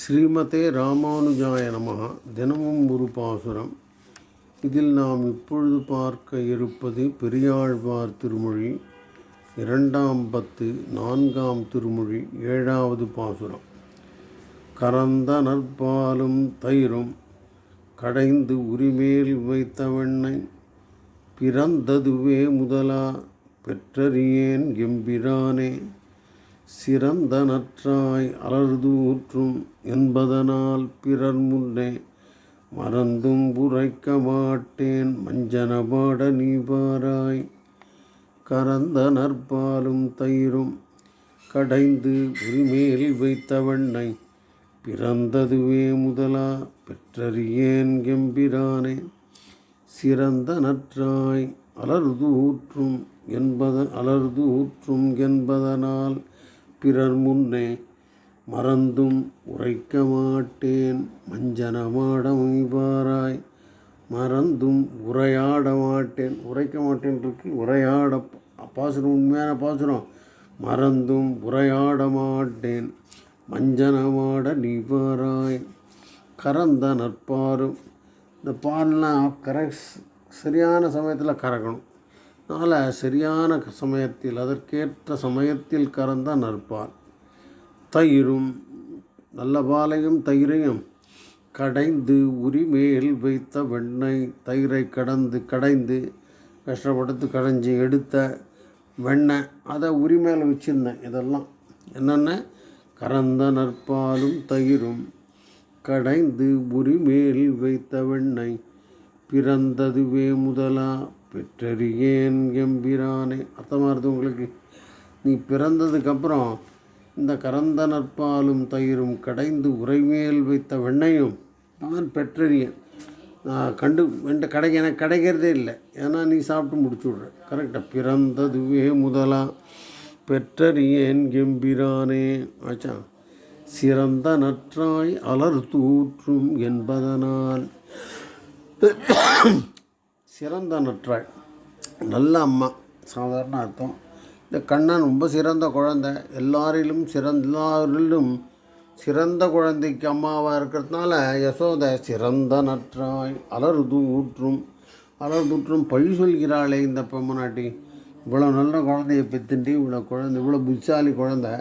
ஸ்ரீமதே ராமானுஜாய நமகா தினமும் ஒரு பாசுரம். இதில் நாம் இப்பொழுது பார்க்க இருப்பது பெரியாழ்வார் திருமொழி. இரண்டாம் பத்து நான்காம் திருமொழி ஏழாவது பாசுரம். கறந்த நற்பாலும் தயிரும் கடைந்து உரிமேல் வைத்தவெண்ணை பிறந்ததுவே முதலா பெற்றறியேன் எம்பிரானே. சிறந்த நற்றாய் அலர்தூற்றும் என்பதனால் பிறர் முன்னே மறந்தும் உரைக்க மாட்டேன் மஞ்சனபாட நீ பாராய் கறந்த நற்பாலும் தயிரும் கடைந்து உரிமேல் வைத்தவண்ணை பிறந்ததுவே முதலா பெற்றறியேன் எம்பிரானே சிறந்த நற்றாய் அலர்தூற்றும் என்பத அலர்தூற்றும் என்பதனால் பிறர் முன்னே மறந்தும் உரைக்க மாட்டேன். மஞ்சனமாட இவ்வாறாய் மறந்தும் உரையாட மாட்டேன். உரைக்க மாட்டேன் இருக்கு. உரையாட பாசுரம் உண்மையான பாசுரம் மறந்தும் உரையாட மாட்டேன். மஞ்சனமாட நிவாராய் கறந்த நற்பாரும். இந்த பால்லாம் கரெக்ட் சரியான சமயத்தில் கறக்கணும். அதனால் சரியான சமயத்தில் அதற்கேற்ற சமயத்தில் கறந்த நற்பால் தயிரும் நல்ல பாலையும் தயிரையும் கடைந்து உரிமேல் வைத்த வெண்ணெய் தயிரை கடந்து கடைந்து கஷ்டப்பட்டு கடைஞ்சி எடுத்த வெண்ணெய் அதை உரிமையில் வச்சுருந்தேன். இதெல்லாம் என்னென்ன? கறந்த நற்பாலும் தயிரும் கடைந்து உரிமேல் வைத்த வெண்ணெய் பிறந்ததுவே முதலா பெற்றறியேன் எம்பிரானே அர்த்தமாக இருது உங்களுக்கு? நீ பிறந்ததுக்கப்புறம் இந்த கறந்த நற்பாலும் தயிரும் கடைந்து உரைமேல் வைத்த வெண்ணையும் நான் பெற்றறியேன். நான் கண்டு வெண்ட கடை எனக்கு கிடைக்கிறதே இல்லை. ஏன்னா நீ சாப்பிட்டு முடிச்சு விட்ற. கரெக்டாக பிறந்ததுவே முதலா. பெற்றறியேன் எம்பிரானே ஆச்சா? சிறந்த நற்றாய் அலர் தூற்றும் என்பதனால். சிறந்த நற்றாய் நல்ல அம்மா சாதாரண அர்த்தம். இந்த கண்ணன் ரொம்ப சிறந்த குழந்தை. எல்லாரிலும் சிறந்த எல்லாரிலும் சிறந்த குழந்தைக்கு அம்மாவாக இருக்கிறதுனால யசோதை சிறந்த நற்றாய் அலர்தூற்றும் அலர்தூற்றும் பழி சொல்கிறாளே இந்த பொம்மநாட்டி இவ்வளோ நல்ல குழந்தைய பெத்துட்டு இவ்வளோ குழந்தை இவ்வளோ புத்திசாலி குழந்தை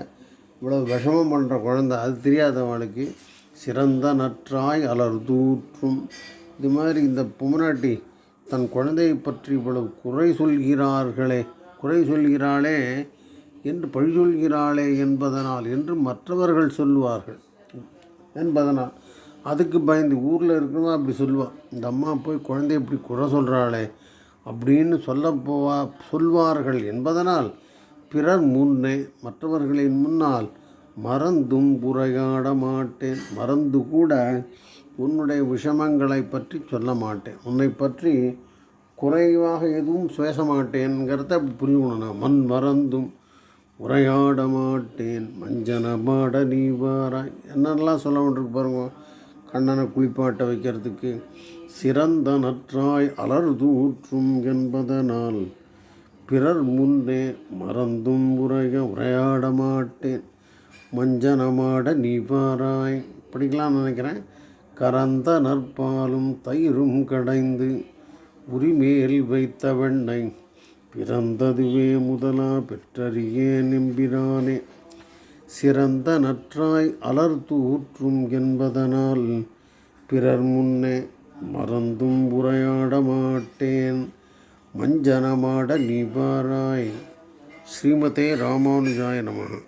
இவ்வளோ விஷமம் பண்ணுற குழந்தை அது தெரியாதவளுக்கு சிறந்த நற்றாய் அலர்தூற்றும் இது மாதிரி இந்த பொம்மநாட்டி தன் குழந்தையை பற்றி இவ்வளவு குறை சொல்கிறார்களே குறை சொல்கிறாளே என்று பழி சொல்கிறாளே என்பதனால் என்று மற்றவர்கள் சொல்லுவார்கள். என்பதனால் அதுக்கு பயந்து ஊரில் இருக்கிறவங்க அப்படி சொல்லுவாள் இந்த அம்மா போய் குழந்தைய இப்படி குறை சொல்கிறாளே அப்படின்னு சொல்ல போவா சொல்வார்கள் என்பதனால் பிறர் முன்னே மற்றவர்களின் முன்னால் மறந்தும் உரையாட மாட்டேன். மறந்து கூட உன்னுடைய விஷமங்களை பற்றி சொல்ல மாட்டேன். உன்னை பற்றி குறைவாக எதுவும் பேச மாட்டேன்கிறத புரியணும் நான் மண் மறந்தும் உரையாட மாட்டேன். மஞ்சனமாட நீ வாராய் என்னெல்லாம் சொல்ல வேண்டியிருக்கு பாருங்க. கண்ணனை குளிப்பாட்ட வைக்கிறதுக்கு சிறந்த நற்றாய் அலர் தூற்றும் என்பதனால் பிறர் முன்னே மறந்தும் உரைய உரையாட மாட்டேன். மஞ்சனமாட நீ வாராய். படிக்கலாம்னு நினைக்கிறேன். கறந்த நற்பாலும் தயிரும் கடைந்து உரிமேல் வைத்த வெண்ணை. பிறந்ததுவே முதலா பெற்றறியே நெம்பிரானே. சிறந்த நற்றாய் அலர்தூற்றும் என்பதனால் பிறர் முன்னே மறந்தும் உரையாட மாட்டேன். மஞ்சனமாட நிபாராய் ஸ்ரீமதே ராமானுஜாய நமகா.